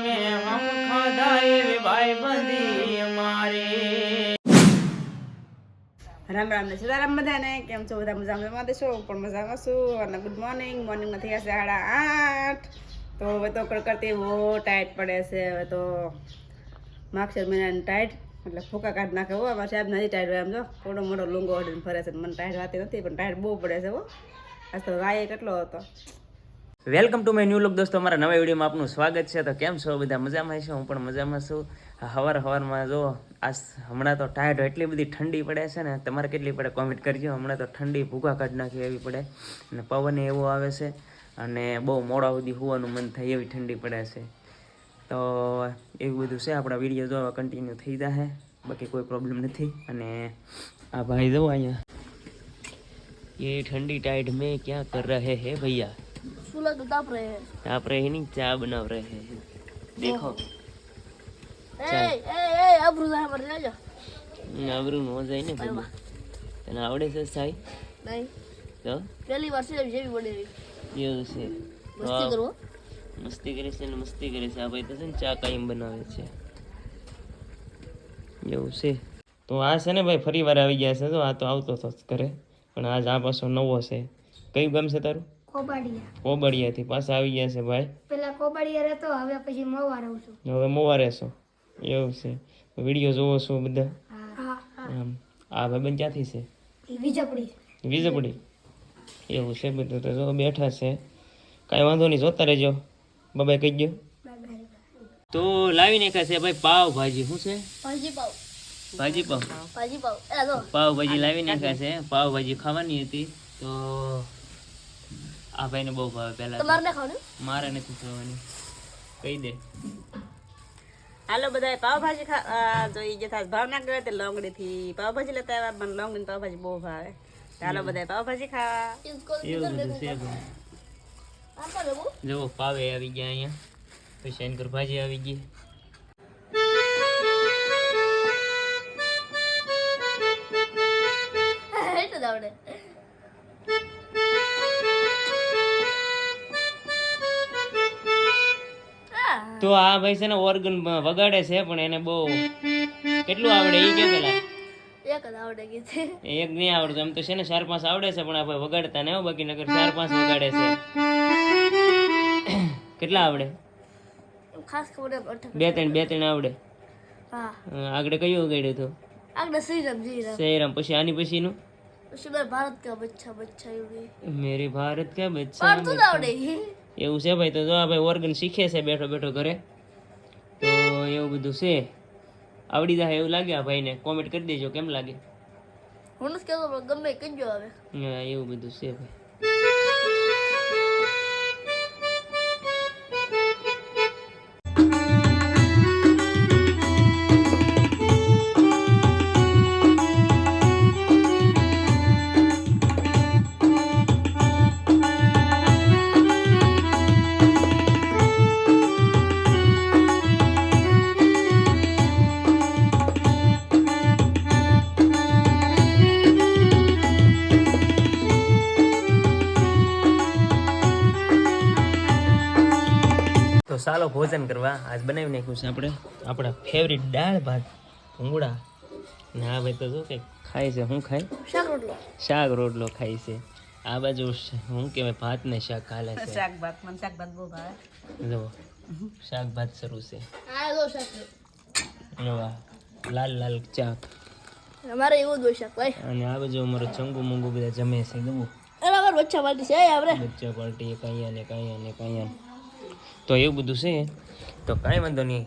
નામે હમ ખાધા અમારી રામ રામ ને કેમ છો બધા મજામાં? દેશો પણ મજામાં છું. અને ગુડ મોર્નિંગ મોર્નિંગમાં થયા છે સાડા આઠ. તો હવે તો કડકડતી બહુ ટાઈટ પડે છે. હવે તો માગસર મહિનાની ટાઈટ એટલે ફૂકા કાઢ નાખે હો. અમારે સાહેબ નથી ટાઈટ હોય એમ જો. થોડો મોટો લુંગો ઓઢીને ફરે છે. મને ટાઈટ વાતી નથી, પણ ટાઈટ બહુ પડે છે હો. આજ તો વાય કેટલો હતો. વેલકમ ટુ માય ન્યૂ લોક દોસ્તો, અમારા નવા વિડીયોમાં આપનું સ્વાગત છે. તો કેમ છો? બધા મજામાં છે? હું પણ મજામાં છું. હવાર હવારમાં જો આ હમણાં તો ટાયર્ડ એટલી બધી ઠંડી પડે છે ને, તમારે કેટલી પડે કોમેન્ટ કરજો. હમણાં તો ઠંડી ભૂખા કાઢ નાખી એવી પડે અને પવન એવો આવે છે અને બહુ મોડા સુધી હોવાનું મન થાય એવી ઠંડી પડે છે. તો એવું બધું છે. આપણા વીડિયો જોવા કન્ટિન્યુ થઈ જશે બાકી કોઈ પ્રોબ્લેમ નથી. અને આ ભાઈ જવો અહીંયા. એ ઠંડી ટાઈડ મેં ક્યાં કર રહે હે ભૈયા? चूल्हा तो ताप रहे हैं आप रहे नहीं चाय बना रहे हैं देखो ए ए ए अब रुदा मर जा આવરું નો જાય ને બાબા તને આવડે છે સાઈ नहीं તો पहली बार से जेबी बड़ी रही એવું છે मस्ती करो મસ્તી કરે છે ને મસ્તી કરે છે આ ભાઈ તો છે ને ચા કાયમ બનાવે છે એવું છે તો આ છે ને ભાઈ ફરી વાર આવી ગયા છે તો આ તો આવતો હતો જ ઘરે પણ આજ આ પાછો નવો છે કયું ગામ છે તારું કોબાડિયા. કોબાડિયા થી પાછા આવી ગયા છે ભાઈ. પેલા કોબાડિયા રહેતો હવે પછી મોવા રહું છું. હવે મોવા રહેશો. એવું છે. વીડિયો જોવો છો બધા? આમ આ ભાઈબંધ ક્યાંથી છે? વિજપડી વિજપડી એવું છે બધું. તો જો બેઠા છે. કાંઈ વાંધો નહીં જોતા રહેજો. બાબાએ કહી દો તો લાવીને કહે છે ભાઈ પાવ ભાજી શું છે? ભાજી પાવ ભાજી પાવ ભાજી પાવ પાવ ભાજી લાવીને કહે છે. પાવ ભાજી ખાવાની હતી. તો આ ભાઈને બહુ ભાવે. પહેલા તમારે ના મારે નથી ખાવાની. કહી દે. હાલો બધા પાવભાજી ખા જોઈ જે થાય ભાવ ના લોંગડી થી પાવભાજી લેતા આવ્યા પણ લોંગડી પાવભાજી બહુ ભાવે. ચાલો બધા પાવભાજી ખાવા. એવું બધું છે જુઓ પાવે આવી ગયા અહીંયા. પછી શંકર ભાજી આવી ગઈ. જો આ ભાઈ છે ને ઓર્ગન વગાડે છે પણ એને બહુ કેટલું આવડે? એ કે પેલા? એક નહીં આવડતું. એમ તો છે ને ચાર પાંચ આવડે છે પણ આ ભાઈ વગાડતા ને બાકી નગર ચાર પાંચ વગાડે છે. કેટલા આવડે? ખાસ બે ત્રણ બે ત્રણ આવડે? હા. આગળ કયું વગાડ્યું હતું? આગળ શ્રીરામ પછી આની પછીનું? પછી ભારત કા બચ્ચા મેરી ભારત કા બચ્ચા એવું છે ભાઈ? તો જો આ ભાઈ ઓર્ગન શીખે છે બેઠો બેઠો ઘરે. તો એવું બધું છે. આવડી જાય એવું લાગે આ ભાઈને? કોમેન્ટ કરી દેજો કેમ લાગે? હું નથી કહેતો ગમે કહેજો હવે. હા એવું બધું છે ભાઈ. ચાલો ભોજન કરવા. આજ બનાવી નાખ્યું છે આપણે. આપણા ફેવરિટ દાળ ભાત ભૂંગળા. ને આ ભાઈ તો જો કે ખાય છે. શું ખાય? શાક રોટલો. શાક રોટલો ખાય છે. આ બાજુ હું શું કહેવાય ભાત ને શાક ખાલે છે. શાક ભાત. મને શાક ભાત બહુ ભાવે. જો શાક ભાત શરૂ છે. આ લો શાક. લાલ લાલ ચાક અમારે એવું જ હોય શાક ભાઈ. અને આ બાજુ અમારો ચંગુ મંગુ બધા જમે છે. અરે અમારે બચ્ચા પાર્ટી છે આપણે. બચ્ચા પાર્ટી કઅહીંયા ને કઅહીંયા ને કઅહીંયા તો એવું બધું છે. તો કાંઈ વાંધો નહીં.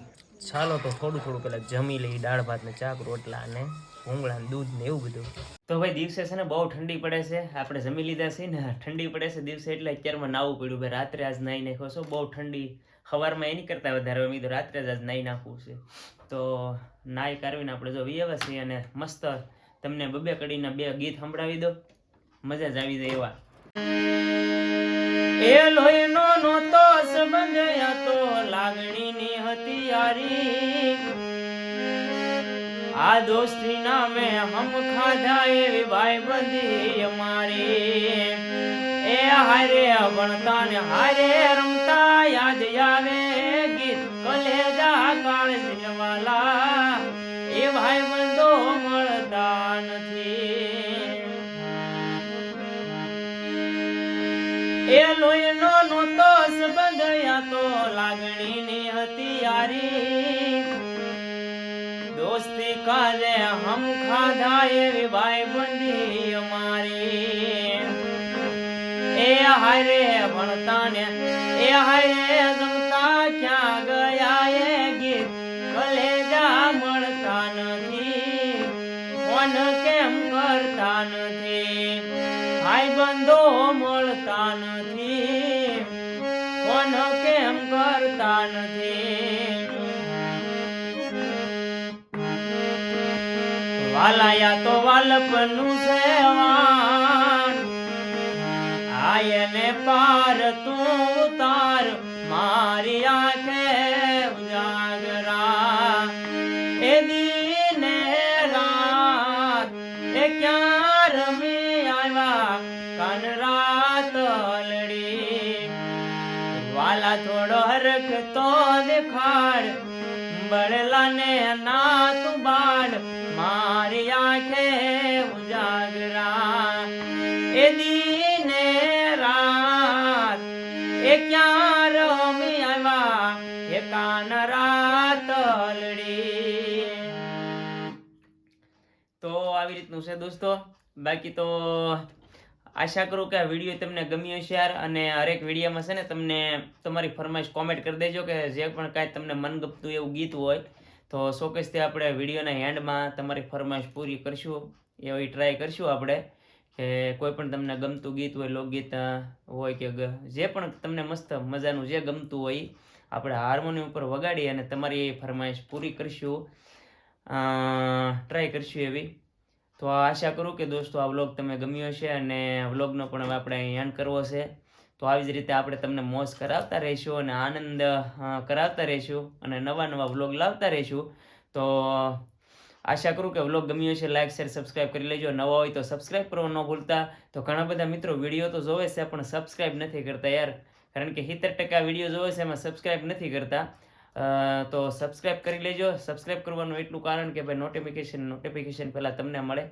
ચાલો તો થોડું થોડું પેલા જમી લઈ, દાળ ભાત ને ચાક, રોટલા ને ભૂંગળા દૂધ ને એવું બધું. તો ભાઈ દિવસે છે ને બહુ ઠંડી પડે છે. આપણે જમી લીધા છે ને, ઠંડી પડે છે દિવસે એટલે અત્યારમાં નાવું પડ્યું. ભાઈ રાત્રે આજ નાહી નાખો છો. બહુ ઠંડી. સવારમાં એની કરતાં વધારે મેં તો રાત્રે જ આજ નાહી નાખવું છે. તો નાહી કાઢવીને આપણે જો વિયવા છીએ અને મસ્ત તમને બબે કડીના બે ગીત સંભળાવી દો મજા જ આવી જાય એવા. એ લોહીનો નહોતો સંબંધ આ તો લાગણીની હતી આ દોસ્તી નામે હમ ખાધા એવી ભાઈબંધી અમારી. એ હારે ભણતા ને હારે રમતા યાદ આવે. ગીત કલેજા કાળજી વાલા એ ભાઈ બંધો મળતા નથી. એ લોહીનો કાલે હમ ખાધા એવી ભાઈ બંધી અમારી. એ હારે ભણતા ને એ હારે જમતા ક્યાં ગયા એ ગીત? કલેજા મળતા નથી, ફોન કેમ કરતા નથી? ભાઈ બંધો મળતા નથી, ફોન કેમ કરતા નથી? વાલાયા તો વાલપનું સેવાન આયને પાર તું ઉતાર, મારી આંખે ઉજાગરા. એ દીને રાત, એ ક્યાં રમી આવ્યા? કાન રાત લડી વાલા થોડો હરખ તો દેખાડ, બળલાને ના બાડ મારી ઉજાગરા. એ દીને રાત, એ ક્યાં રમી આવ્યા? એ કાન રાત તો આવી રીતનું છે દોસ્તો. બાકી તો આશા કરું કે આ વીડિયો તમને ગમ્યો છે યાર, અને હરેક વિડીયોમાં છે ને તમને તમારી ફરમાઈશ કોમેન્ટ કરી દેજો કે જે પણ કાંઈ તમને મનગમતું એવું ગીત હોય તો શોકેસથી આપણે વિડીયોના હેન્ડમાં તમારી ફરમાઈશ પૂરી કરશું. એવી ટ્રાય કરશું આપણે કે કોઈ પણ તમને ગમતું ગીત હોય, લોકગીત હોય કે જે પણ તમને મસ્ત મજાનું જે ગમતું હોય, આપણે હાર્મોનિયમ ઉપર વગાડી અને તમારી ફરમાઈશ પૂરી કરશું. ટ્રાય કરશું એવી. તો આશા કરું કે દોસ્તો આ વ્લોગ તમે ગમ્યો છે અને વ્લોગનો પણ આપણે હેન્ડ કરવો છે. તો આવી જ રીતે આપણે તમને મોજ કરાવતા રહીશું અને આનંદ કરાવતા રહીશું અને નવા નવા વ્લોગ લાવતા રહીશું. તો આશા કરું કે વ્લોગ ગમ્યો છે લાઈક, શેર, સબસ્ક્રાઇબ કરી લેજો. નવા હોય તો સબસ્ક્રાઇબ કરવા ન ભૂલતા. તો ઘણા બધા મિત્રો વીડિયો તો જોવે છે, પણ સબસ્ક્રાઇબ નથી કરતા યાર. કારણ કે સિત્તેર ટકા વીડિયો જોવે છે, એમાં સબસ્ક્રાઇબ નથી કરતા. તો સબસ્ક્રાઇબ કરી લેજો. સબસ્ક્રાઇબ કરવાનું એટલું કારણ કે ભાઈ નોટિફિકેશન નોટિફિકેશન પહેલાં તમને મળે.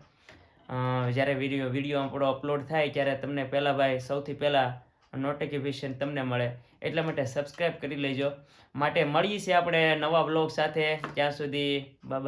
જ્યારે વીડિયો વીડિયો આપણો અપલોડ થાય, ત્યારે તમને પહેલાં ભાઈ સૌથી પહેલાં નોટિફિકેશન તમને મળે. એટલા માટે સબસ્ક્રાઈબ કરી લેજો. માટે મળીએ છીએ આપણે નવા બ્લોગ સાથે. ત્યાં સુધી બાય